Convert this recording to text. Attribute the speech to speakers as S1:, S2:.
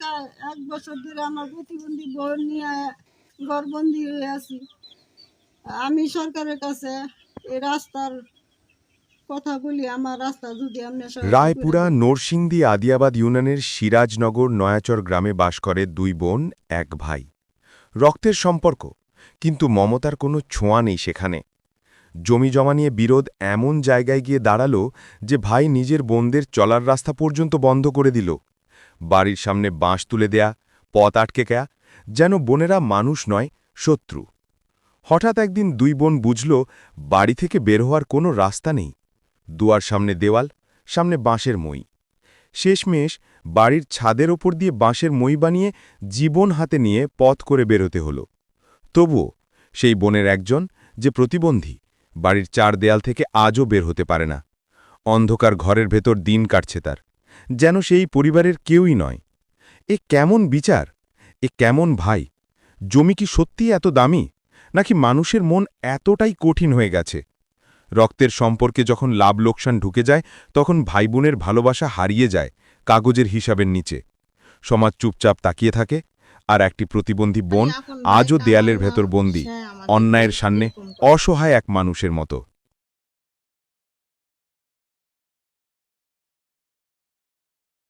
S1: এক বছর ধরে আমার প্রতিবন্ধী বোন নিয়ে ঘরবন্দি হয়ে আছি। আমি সরকারের কাছে এই রাস্তার কথা বলি আমার রাস্তা যদি আপনি
S2: রায়পুরা। নরসিংদী আদিয়াবাদ ইউনিয়নের সিরাজনগর নয়াচর গ্রামে বাস করে দুই বোন এক ভাই। রক্তের সম্পর্ক কিন্তু মমতার কোনো ছোঁয়া নেই সেখানে। জমি জমা নিয়ে বিরোধ এমন জায়গায় গিয়ে দাঁড়াল যে ভাই নিজের বোনদের চলার রাস্তা পর্যন্ত বন্ধ করে দিল। বাড়ির সামনে বাঁশ তুলে দেয়া, পথ আটকে কেয়া, যেন বোনেরা মানুষ নয়, শত্রু। হঠাৎ একদিন দুই বোন বুঝল, বাড়ি থেকে বের হওয়ার কোনো রাস্তা নেই। দুয়ার সামনে দেওয়াল, সামনে বাঁশের মই। শেষমেশ বাড়ির ছাদের ওপর দিয়ে বাঁশের মই বানিয়ে জীবন হাতে নিয়ে পথ করে বেরোতে হল। তবুও সেই বোনের একজন যে প্রতিবন্ধী, বাড়ির চার দেয়াল থেকে আজও বের হতে পারে না। অন্ধকার ঘরের ভেতর দিন কাটছে তার। যেন সেই পরিবারের কেউই নয়। এ কেমন বিচার? এ কেমন ভাই? জমি কি সত্যিই এত দামি? নাকি মানুষের মন এতটাই কঠিন হয়ে গেছে? রক্তের সম্পর্কে যখন লাভ লোকসান ঢুকে যায় তখন ভাইবোনের ভালোবাসা হারিয়ে যায় কাগজের হিসাবের নিচে। সমাজ চুপচাপ তাকিয়ে থাকে আর একটি প্রতিবন্ধী বোন আজও দেয়ালের ভেতর বন্দি অন্যায়ের সামনে অসহায় এক মানুষের মতো।